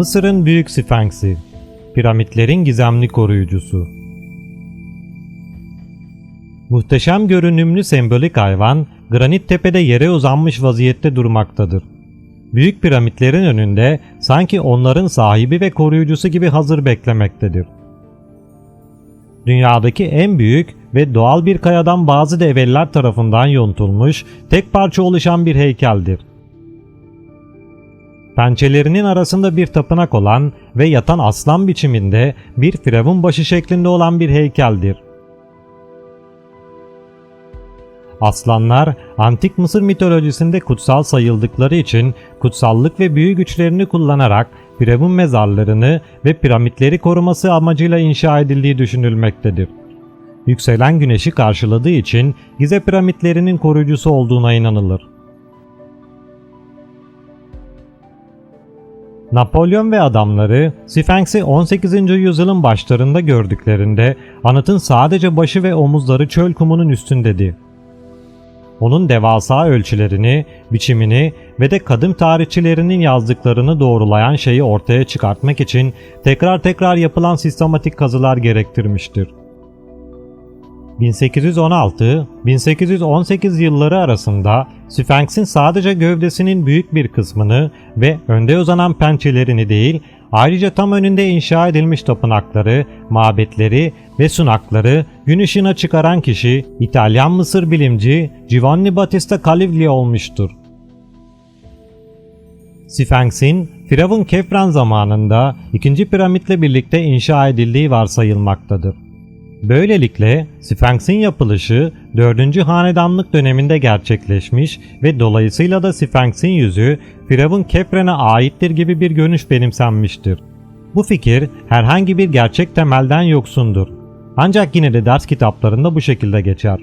Mısır'ın Büyük Sfenksi Piramitlerin gizemli koruyucusu Muhteşem görünümlü sembolik hayvan, granit tepede yere uzanmış vaziyette durmaktadır. Büyük piramitlerin önünde sanki onların sahibi ve koruyucusu gibi hazır beklemektedir. Dünyadaki en büyük ve doğal bir kayadan bazı develiler tarafından yontulmuş, tek parça oluşan bir heykeldir. Pençelerinin arasında bir tapınak olan ve yatan aslan biçiminde bir firavun başı şeklinde olan bir heykeldir. Aslanlar, antik Mısır mitolojisinde kutsal sayıldıkları için kutsallık ve büyü güçlerini kullanarak firavun mezarlarını ve piramitleri koruması amacıyla inşa edildiği düşünülmektedir. Yükselen güneşi karşıladığı için Gize piramitlerinin koruyucusu olduğuna inanılır. Napolyon ve adamları Sphinx'i 18. yüzyılın başlarında gördüklerinde anıtın sadece başı ve omuzları çöl kumunun üstündedi. Onun devasa ölçülerini, biçimini ve de kadim tarihçilerinin yazdıklarını doğrulayan şeyi ortaya çıkartmak için tekrar tekrar yapılan sistematik kazılar gerektirmiştir. 1816-1818 yılları arasında Sphinx'in sadece gövdesinin büyük bir kısmını ve önde uzanan pençelerini değil, ayrıca tam önünde inşa edilmiş tapınakları, mabetleri ve sunakları gün ışığına çıkaran kişi İtalyan Mısır bilimci Giovanni Battista Calivli olmuştur. Sphinx'in Firavun Kefren zamanında ikinci piramitle birlikte inşa edildiği varsayılmaktadır. Böylelikle Sphinx'in yapılışı 4. hanedanlık döneminde gerçekleşmiş ve dolayısıyla da Sphinx'in yüzü Firavun Kepren'e aittir gibi bir görünüş benimsenmiştir. Bu fikir herhangi bir gerçek temelden yoksundur. Ancak yine de ders kitaplarında bu şekilde geçer.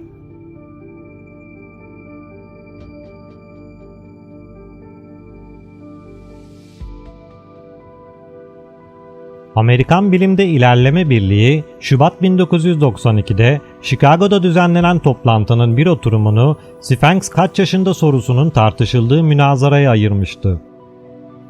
Amerikan Bilimde İlerleme Birliği, Şubat 1992'de Chicago'da düzenlenen toplantının bir oturumunu Sphinx kaç yaşında sorusunun tartışıldığı münazaraya ayırmıştı.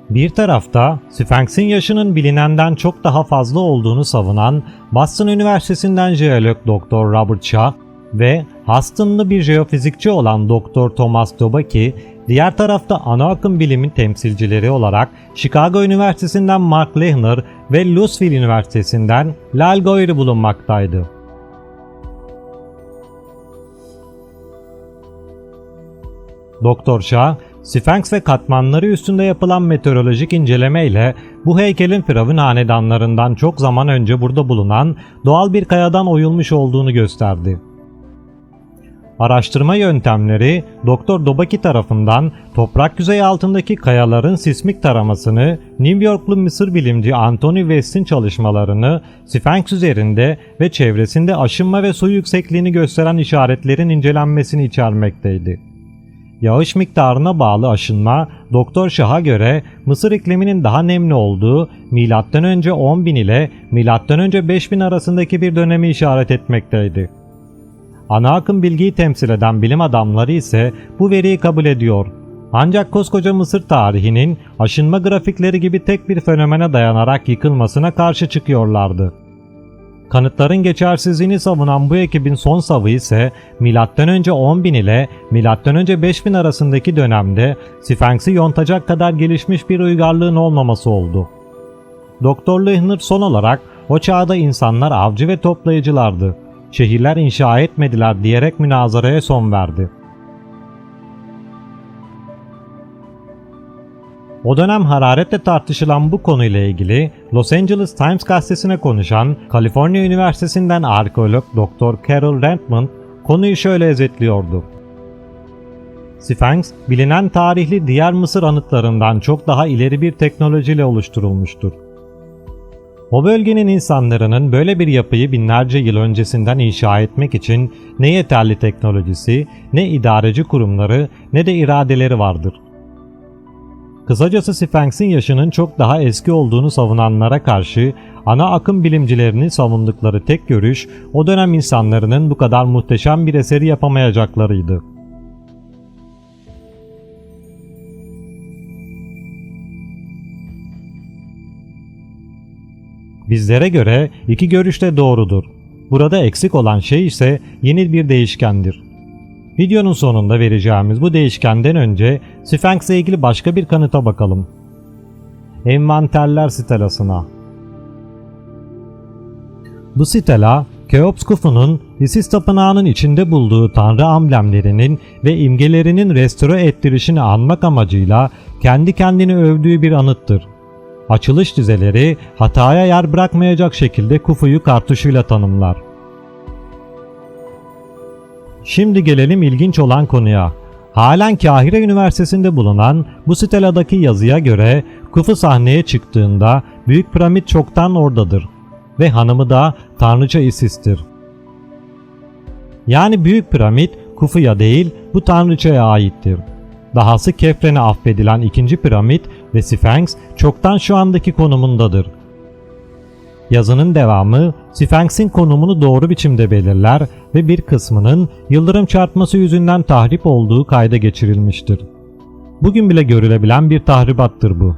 Bir tarafta Sphinx'in yaşının bilinenden çok daha fazla olduğunu savunan Boston Üniversitesi'nden jeolog Dr. Robert Shah ve Houston'lı bir jeofizikçi olan Dr. Thomas Dobaki, diğer tarafta ana akım bilimin temsilcileri olarak Chicago Üniversitesi'nden Mark Lehner ve Louisville Üniversitesi'nden Lal Goyri bulunmaktaydı. Doktor Shah, Sphinx ve katmanları üstünde yapılan meteorolojik inceleme ile bu heykelin Firavun hanedanlarından çok zaman önce burada bulunan doğal bir kayadan oyulmuş olduğunu gösterdi. Araştırma yöntemleri Doktor Dobaki tarafından toprak yüzeyi altındaki kayaların sismik taramasını, New Yorklu Mısır bilimci Anthony West'in çalışmalarını Sphinx üzerinde ve çevresinde aşınma ve su yüksekliğini gösteren işaretlerin incelenmesini içermekteydi. Yağış miktarına bağlı aşınma, Doktor Şah'a göre Mısır ikliminin daha nemli olduğu M.Ö. 10.000 ile M.Ö. 5000 arasındaki bir dönemi işaret etmekteydi. Ana akım bilgiyi temsil eden bilim adamları ise bu veriyi kabul ediyor. Ancak koskoca Mısır tarihinin aşınma grafikleri gibi tek bir fenomene dayanarak yıkılmasına karşı çıkıyorlardı. Kanıtların geçersizliğini savunan bu ekibin son savı ise M.Ö. 10.000 ile M.Ö. 5000 arasındaki dönemde Sphinx'i yontacak kadar gelişmiş bir uygarlığın olmaması oldu. Doktor Lehner son olarak o çağda insanlar avcı ve toplayıcılardı şehirler inşa etmediler diyerek münazaraya son verdi. O dönem hararetle tartışılan bu konuyla ilgili Los Angeles Times gazetesine konuşan Kaliforniya Üniversitesi'nden arkeolog Dr. Carol Rentman konuyu şöyle özetliyordu. Sphinx, bilinen tarihli diğer Mısır anıtlarından çok daha ileri bir teknolojiyle oluşturulmuştur. O bölgenin insanlarının böyle bir yapıyı binlerce yıl öncesinden inşa etmek için ne yeterli teknolojisi, ne idareci kurumları, ne de iradeleri vardır. Kısacası Sphinx'in yaşının çok daha eski olduğunu savunanlara karşı ana akım bilimcilerinin savundukları tek görüş o dönem insanların bu kadar muhteşem bir eseri yapamayacaklarıydı. Bizlere göre iki görüş de doğrudur. Burada eksik olan şey ise yeni bir değişkendir. Videonun sonunda vereceğimiz bu değişkenden önce Sphinx ile ilgili başka bir kanıta bakalım. Envanterler sitelasına. Bu sitela, Keops Khufu'nun Isis Tapınağı'nın içinde bulduğu tanrı amblemlerinin ve imgelerinin restore ettirişini anmak amacıyla kendi kendini övdüğü bir anıttır. Açılış dizeleri hataya yer bırakmayacak şekilde Khufu'yu kartuşuyla tanımlar. Şimdi gelelim ilginç olan konuya. Halen Kahire Üniversitesi'nde bulunan bu steladaki yazıya göre Kufu sahneye çıktığında Büyük Piramit çoktan oradadır ve hanımı da Tanrıça Isis'tir. Yani Büyük Piramit Kufu'ya değil bu Tanrıçaya aittir. Dahası Kefren'e affedilen ikinci piramit ve Sphinx çoktan şu andaki konumundadır. Yazının devamı Sphinx'in konumunu doğru biçimde belirler ve bir kısmının yıldırım çarpması yüzünden tahrip olduğu kayda geçirilmiştir. Bugün bile görülebilen bir tahribattır bu.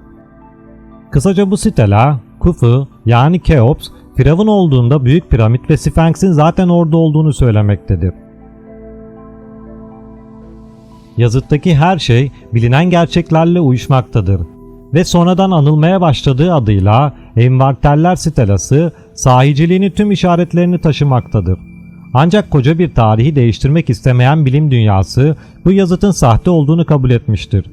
Kısaca bu sitela, Kufu yani Keops, Firavun olduğunda Büyük Piramit ve Sphinx'in zaten orada olduğunu söylemektedir. Yazıttaki her şey bilinen gerçeklerle uyuşmaktadır ve sonradan anılmaya başladığı adıyla envanterler sitelası sahiciliğini tüm işaretlerini taşımaktadır. Ancak koca bir tarihi değiştirmek istemeyen bilim dünyası bu yazıtın sahte olduğunu kabul etmiştir.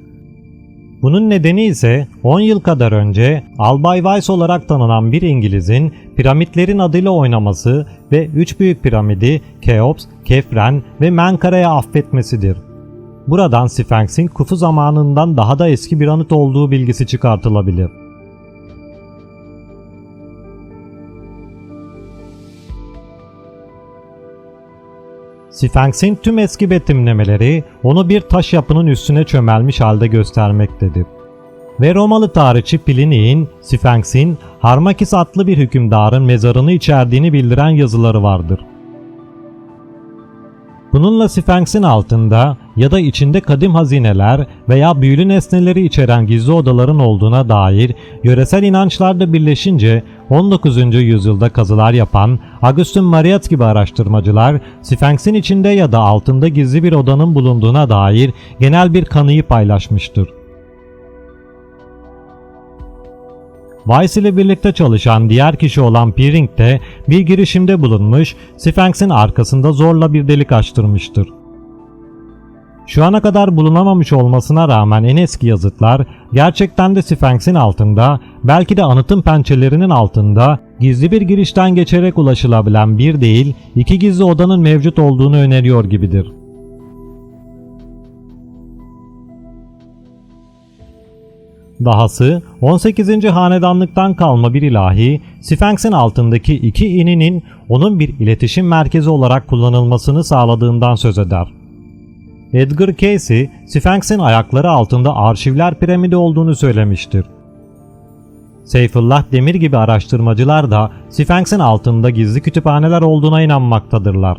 Bunun nedeni ise 10 yıl kadar önce Albay Weiss olarak tanınan bir İngiliz'in piramitlerin adıyla oynaması ve 3 büyük piramidi Keops, Kefren ve Menkare'ye affetmesidir. Buradan Sphinx'in Kufu zamanından daha da eski bir anıt olduğu bilgisi çıkartılabilir. Sphinx'in tüm eski betimlemeleri onu bir taş yapının üstüne çömelmiş halde göstermektedir. Ve Romalı tarihçi Plini'nin Sphinx'in Harmakis adlı bir hükümdarın mezarını içerdiğini bildiren yazıları vardır. Bununla Sphinx'in altında ya da içinde kadim hazineler veya büyülü nesneleri içeren gizli odaların olduğuna dair yöresel inançlarda birleşince 19. yüzyılda kazılar yapan Augustin Mariat gibi araştırmacılar Sphinx'in içinde ya da altında gizli bir odanın bulunduğuna dair genel bir kanıyı paylaşmıştır. Weiss ile birlikte çalışan diğer kişi olan Peering de bir girişimde bulunmuş, Sphinx'in arkasında zorla bir delik açtırmıştır. Şu ana kadar bulunamamış olmasına rağmen en eski yazıtlar gerçekten de Sphinx'in altında, belki de anıtın pençelerinin altında gizli bir girişten geçerek ulaşılabilen bir değil, iki gizli odanın mevcut olduğunu öneriyor gibidir. Dahası 18. hanedanlıktan kalma bir ilahi, Sphinx'in altındaki iki ininin onun bir iletişim merkezi olarak kullanılmasını sağladığından söz eder. Edgar Cayce, Sphinx'in ayakları altında arşivler piramidi olduğunu söylemiştir. Seyfullah Demir gibi araştırmacılar da Sphinx'in altında gizli kütüphaneler olduğuna inanmaktadırlar.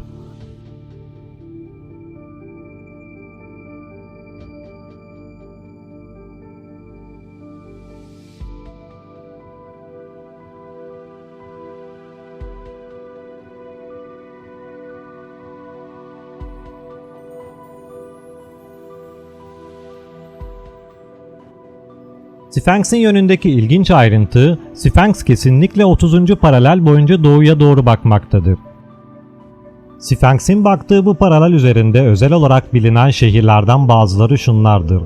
Sphinx'in yönündeki ilginç ayrıntı, Sphinx kesinlikle 30. paralel boyunca doğuya doğru bakmaktadır. Sphinx'in baktığı bu paralel üzerinde özel olarak bilinen şehirlerden bazıları şunlardır.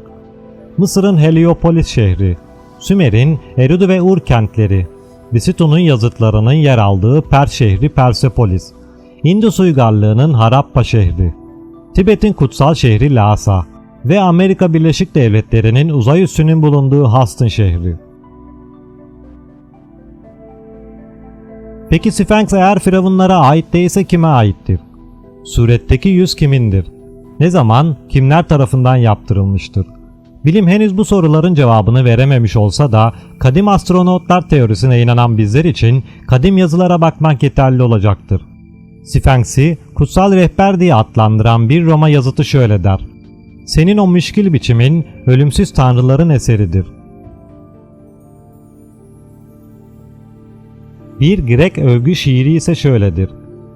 Mısır'ın Heliopolis şehri, Sümer'in Eridu ve Ur kentleri, Lisito'nun yazıtlarının yer aldığı Pers şehri Persepolis, Indus uygarlığının Harappa şehri, Tibet'in kutsal şehri Lhasa, ve Amerika Birleşik Devletleri'nin uzay üssünün bulunduğu Houston şehri. Peki Sphinx eğer firavunlara ait değilse kime aittir? Suretteki yüz kimindir? Ne zaman, kimler tarafından yaptırılmıştır? Bilim henüz bu soruların cevabını verememiş olsa da kadim astronotlar teorisine inanan bizler için kadim yazılara bakmak yeterli olacaktır. Sphinx'i kutsal rehber diye adlandıran bir Roma yazıtı şöyle der. Senin o müşkil biçimin ölümsüz tanrıların eseridir. Bir Grek övgü şiiri ise şöyledir.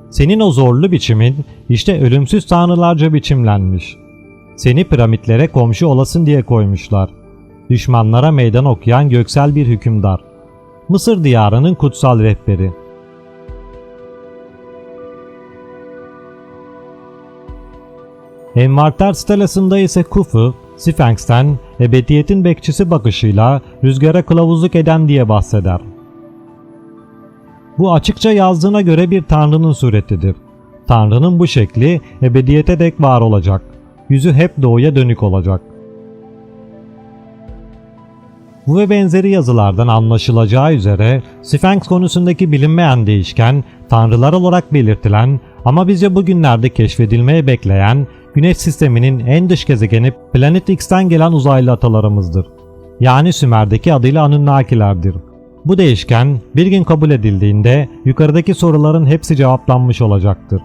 Senin o zorlu biçimin işte ölümsüz tanrılarca biçimlenmiş. Seni piramitlere komşu olasın diye koymuşlar. Düşmanlara meydan okuyan göksel bir hükümdar. Mısır diyarının kutsal rehberi. Envarter stelasında ise Kufu, Sphinx'ten ebediyetin bekçisi bakışıyla rüzgara kılavuzluk eden diye bahseder. Bu açıkça yazdığına göre bir tanrının suretidir. Tanrının bu şekli ebediyete dek var olacak. Yüzü hep doğuya dönük olacak. Bu ve benzeri yazılardan anlaşılacağı üzere Sphinx konusundaki bilinmeyen değişken, tanrılar olarak belirtilen ama bizce bugünlerde keşfedilmeye bekleyen Güneş sisteminin en dış gezegeni Planet X'ten gelen uzaylı atalarımızdır. Yani Sümer'deki adıyla Anunnakilerdir. Bu değişken bir gün kabul edildiğinde yukarıdaki soruların hepsi cevaplanmış olacaktır.